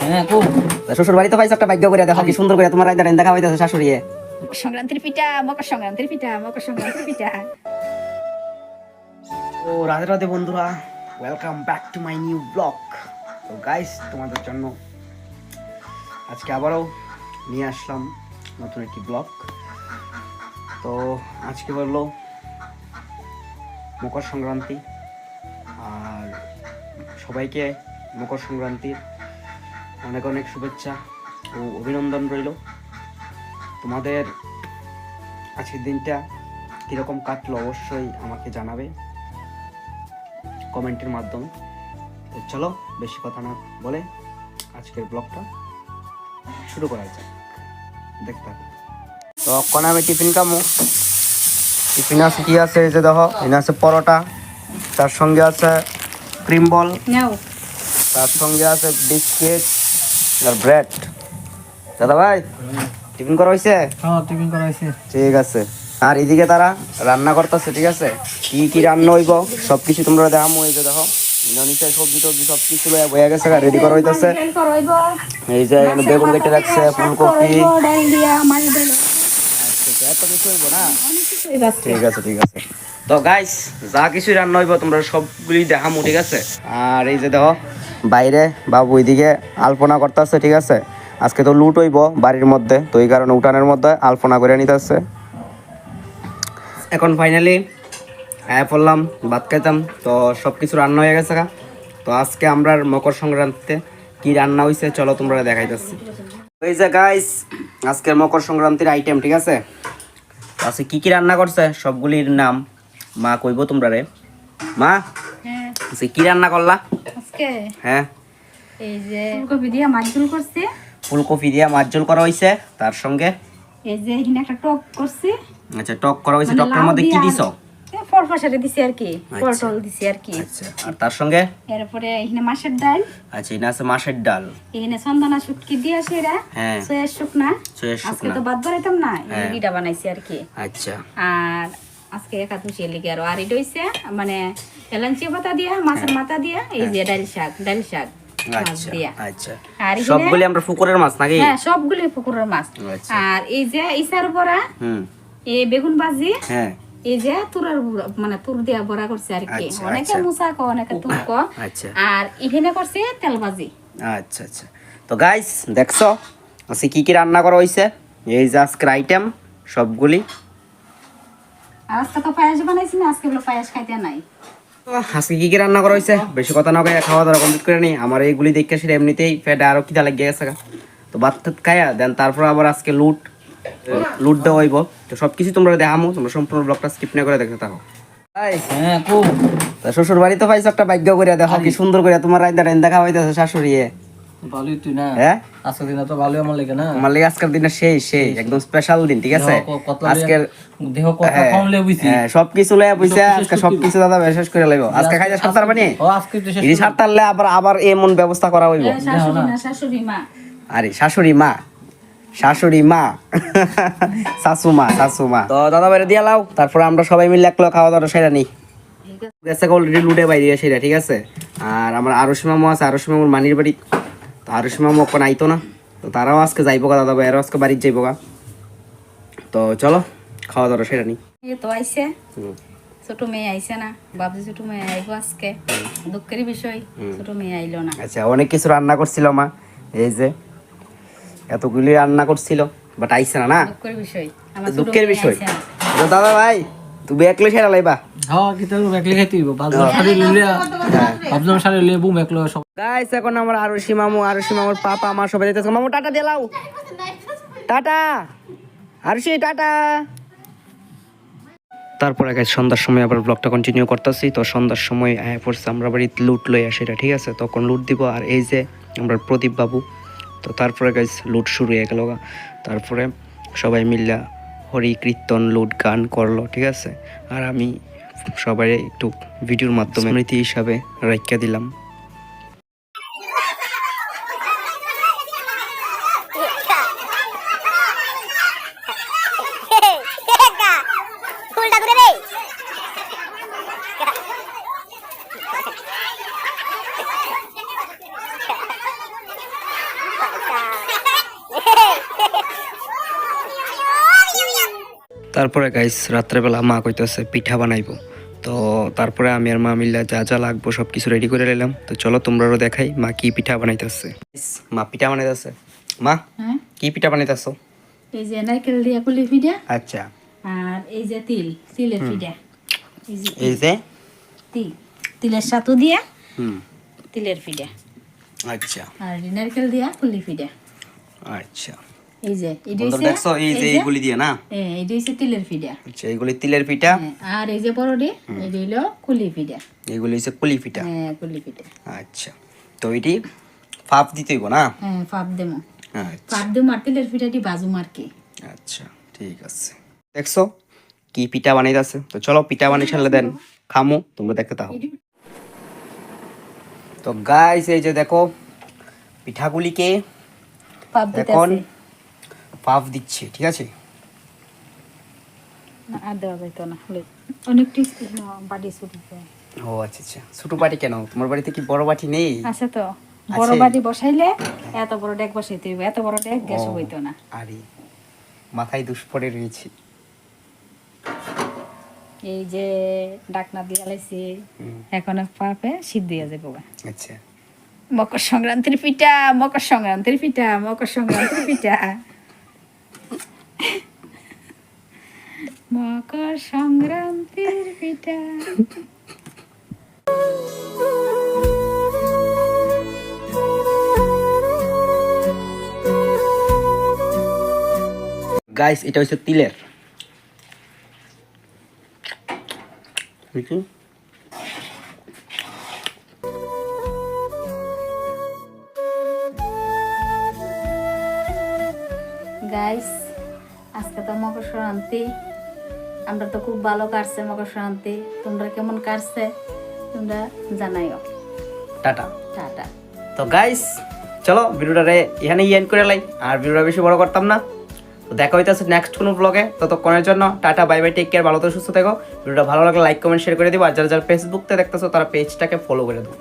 হ্যাঁ খুব শ্বশুর বাড়িতে পাইছো একটা ভাগ্য করে দেখো কি সুন্দর করে তোমার রাইদা রাইন্দা খাওয়াইতেছে শাশুড়ি সংক্রান্তির পিঠা মকর সংক্রান্তির পিঠা মকর সংক্রান্তির পিঠা। ও রাধে রাধে বন্ধুরা welcome back to my new blog তো গাইস তোমাদের জন্য আজকে আবারও নিয়ে আসলাম নতুন একটি ব্লগ তো আজকে বলল মকর সংক্রান্তি আর সবাইকে মকর সংক্রান্তির অনেক অনেক শুভেচ্ছা ও অভিনন্দন রইল। তোমাদের আজকের দিনটা কীরকম কাটলো অবশ্যই আমাকে জানাবে কমেন্টের মাধ্যমে। তো চলো বেশি কথা না বলে আজকের ব্লগটা শুরু করা যাক। দেখতে। তো এখন আমি টিফিন খামো। টিফিন আছে কি আছে? এই যে দেখো এখানে আছে পরোটা তার সঙ্গে আছে ক্রিম বল তার সঙ্গে আছে বিস্কিট আর ব্রেড দাদা ভাই টিফিন করা হয়েছে হ্যাঁ টিফিন করা হয়েছে ঠিক আছে। আর এদিকে তারা রান্না করতেছে ঠিক আছে? কি কি রান্না হইব সব কিছু তোমরা দেখামো এই যে দেখো নিচে সবজি টবজি সব কিছু লইয়া গেছে রেডি করা হইতেছে। এই যে বেগুন কেটে রাখছে ফুলকপি। আচ্ছা, এত কিছু হইব না? বাঁচছে ঠিক আছে ঠিক আছে। তো গাইস যা কিছু রান্না হইব তোমরা সবগুলি দেখামো ঠিক আছে? আর এই যে দেখো বাইরে বাবু ওইদিকে আলপনা করতেছে ঠিক আছে? আজকে তো লুট হইব বাড়ির মধ্যে তো এই কারণে উঠানের মধ্যে আলপনা করে নিতেছে। এখন ফাইনালি আয়া পড়লাম ভাত খাইতাম তো সব কিছু রান্না হয়ে গেছে গা। তো আজকে আমরা মকর সংক্রান্তিতে কি রান্না হয়েছে চলো তোমরা দেখাইতেছি। এই যে গাইস আজকের মকর সংক্রান্তির আইটেম ঠিক আছে? আজকে কি কি রান্না করছে? সবগুলির নাম মা কইবো তোমরা রে মা? হ্যাঁ। কি রান্না করলা? আজকে হ্যাঁ। এই যে ফুলকপি দিয়া মাছ করছি। ফুলকপি দিয়া মাছ করা হয়েছে তার সঙ্গে? এই যে এখানে একটা টক করছি। আচ্ছা টক করা হয়েছে মানে টকের মধ্যে কি দিছো? এ দিছি আর কি আচ্ছা। পটল দিছি আর কি। আচ্ছা আর তার সঙ্গে? এরপরে এখানে মাছের ডাল। আচ্ছা এখানে আছে মাছের ডাল। এখানে চন্দনা শুটকি দিয়ে সেরা হ্যাঁ। সয়া শুকনা। আজকে তো বাদ বাড়াইতাম না হ্যাঁ। বানাইছি আর কি। আচ্ছা। আর আজকে একাদশী লিগে আরও আর এটা হইছে মানে এলাঞ্চি পাতা দিয়া মাছের মাথা দিয়া এই যে ডাল শাক ডাল শাক মাছ আচ্ছা আচ্ছা। আর এখানে- সবগুলি আমরা পুকুরের মাছ নাকি? হ্যাঁ সবগুলি পুকুরের মাছ। আচ্ছা। আর এই যে ইসার বড়া এই বেগুন ভাজি হ্যাঁ। এই যে তুরার মানে তুর দিয়া বড়া করছে আর কি। আচ্ছা, অনেকে আচ্ছা। মুসা কো অনেকে তুর কো আচ্ছা। আর এখানে করছে তেল ভাজি। আচ্ছা আচ্ছা। তো গাইস দেখছ? আজকে কি কি রান্না করা হয়েছে এই যে আজকের আইটেম সবগুলি। আজকে তো পায়েস বানাইছি না আজকে বলে পায়েস খাইতে নাই। আজকে কি কি রান্না করা হয়েছে বেশি কথা না কয়ে খাওয়া দাওয়া কমপ্লিট করে নি। আমার এইগুলি দেখে সেটা এমনিতেই পেটে আরও খিদা লাগিয়ে গেছে তো ভাত খায়া দেন তারপর আবার আজকে লুট লুট দেওয়া হইব। তো সব কিছু তোমরা দেখামো তোমরা সম্পূর্ণ ব্লগটা স্কিপ না করে দেখতে থাকো। হ্যাঁ তা শ্বশুর বাড়িতে পাইছো একটা ভাগ্য করিয়া দেখো কি সুন্দর করিয়া তোমার রাইদা রাইন্দা খাওয়াইতেছে শাশুড়ি ভালোই তুই না। হ্যাঁ? আজকে দিন তো ভালোই আমার লেগে না। আমার লাগে আজকের দিনটা সেই সেই একদম স্পেশাল দিন ঠিক আছে? আজকের দেহ কথা হ্যাঁ, কম লে বুঝছি হ্যাঁ, সবকিছু লয়ে বুঝছে আজকে সবকিছু দাদা শেষ করে লাগবো আজকে খাইতে সাঁতার পানি? ও আজকে তো শেষ ইনি সাঁতারলে আবার আবার এমন ব্যবস্থা করা হইব। শাশুড়ি না। শাশুড়ি মা। আরে শাশুড়ি মা। শাশুড়ি মা। শাশু মা শাশু মা। তো দাদা বাইরে দিয়া লাও তারপরে আমরা সবাই মিলে একলো খাওয়া দাওয়া সেটা নি। গেছে অলরেডি লুটে বাইরে সেটা ঠিক আছে? আর আমার আরশি মামু আছে আরশি মামুর মানির বাড়ি। তো আরশি মামু এখন আইতো না। তো তারাও আজকে যাইবো গা দাদা ভাইয়ারও আজকে বাড়ির যাইবো গা তো চলো খাওয়া দাওয়া সেটা নি। তো হুম। ছোট মেয়ে আইছে না ভাবছি ছোট মেয়ে আইবো আজকে। দুঃখের বিষয় ছোট মেয়ে আইলো না। আচ্ছা অনেক কিছু রান্না করছিল মা। এই যে এতগুলি রান্না করছিল বাট আইছে না না? দুঃখের বিষয় দুঃখের বিষয়। দাদা ভাই তুমি একলে সেরা লাইবা? হ্যাঁ কি তাহলে একলে খাইতে হইব। ভাবলাম শাড়ি লিয়া ভাবলাম শাড়ি লিয়ে বুম একলো সব গাইস এখন আমার আরুষি মামু আরুষি মামুর পাপা আমার সবাই মামু টাটা দিলাও টাটা। তারপরে সন্ধ্যার সময় আবার ব্লগটা কন্টিনিউ করতেছি। তো সন্ধ্যার সময় আয়া পড়ছে আমরা বাড়ি লুট লই আসি এটা ঠিক আছে? তখন লুট দিব আর এই যে আমরা প্রদীপ বাবু। তো তারপরে গাইস লুট শুরু হয়ে গেল তারপরে সবাই মিল্লা হরি কীর্তন লুট গান করল ঠিক আছে? আর আমি সবাই একটু ভিডিওর মাধ্যমে স্মৃতি হিসাবে রাখিয়া দিলাম। তারপরে গাইস রাত্রেবেলা মা কইতেছে পিঠা বানাইবো। তো তারপরে আমি আর মা মিল্লা যা যা লাগবো সব কিছু রেডি করে নিলাম। তো চলো তোমরাও দেখাই মা কি পিঠা বানাইতেছে। মা পিঠা বানাইতেছে। মা হ্যাঁ? কি পিঠা বানাইতেছো? এই যে নারকেল দিয়া কুলি পিঠা আচ্ছা। আর এই যে তিল তিলের পিঠা। এই যে এই যে? তিল তিলের সাতু দিয়া হুম। তিলের পিঠা। আচ্ছা। আর নারকেল দিয়া কুলি পিঠা। আচ্ছা। এই যে দেখছ? এই যে এইগুলি দিয়ে না? হ্যাঁ, এটা হইছে তিলের পিঠা। আচ্ছা এইগুলি তিলের পিঠা। হ্যাঁ, আর এই যে বড়ডি এটা হইল কুলি পিঠা। এইগুলি হচ্ছে কুলি পিঠা। হ্যাঁ কুলি পিঠা। আচ্ছা তো এটি ফাপ দিতে হইব না? হ্যাঁ ফাপ দেমো আচ্ছা। ফাপ দেমো আর তিলের পিঠাটি বাজু মারকে। আচ্ছা ঠিক আছে। দেখছ? কি পিঠা বানাইতেছে? তো চলো পিঠা বানিয়ে ছাড়লে দেন। খামো তোমরা দেখতে থাকো। তো গাইস এই যে দেখো পিঠাগুলিকে এখন পাফ দিচ্ছে ঠিক আছে? আর দেওয়া যাইতো না অনেকটি বাড়ি ছুটি ও আচ্ছা আচ্ছা। ছোট বাটি কেন? তোমার বাড়িতে কি বড় বাটি নেই? আছে তো। বড়? বাড়ি বসাইলে এত বড় ডেক বসাইতে হইবে এত বড় ডেক গ্যাস হইতো না। আরে মাথায় দুষ পড়ে রয়েছে। এই যে ডাকনা দিয়া লাইছি এখন পাপে শীত দিয়া যাব আচ্ছা। মকর সংক্রান্তির পিঠা মকর সংক্রান্তির পিঠা মকর সংক্রান্তির পিঠা। মকর সংক্রান্তির পিঠা। গাইস এটা হচ্ছে তিলের। গাইস আজকে তো মকর সংক্রান্তি আমরা তো খুব ভালো কাটছে মকর সংক্রান্তি তোমরা কেমন কাটছে তোমরা জানাইও। টাটা। টাটা। তো গাইস চলো ভিডিওটারে এখানে এন্ড করে লাই। আর ভিডিওটা বেশি বড় করতাম না। তো দেখা হইতেছে নেক্সট কোনো ব্লগে ততক্ষণের জন্য tata bye bye take care ভালো তো সুস্থ থেকো। ভিডিওটা ভালো লাগলে লাইক কমেন্ট শেয়ার করে দিবো। আর যারা যারা ফেসবুকতে দেখতেছো তারা পেজটাকে ফলো করে দেবো।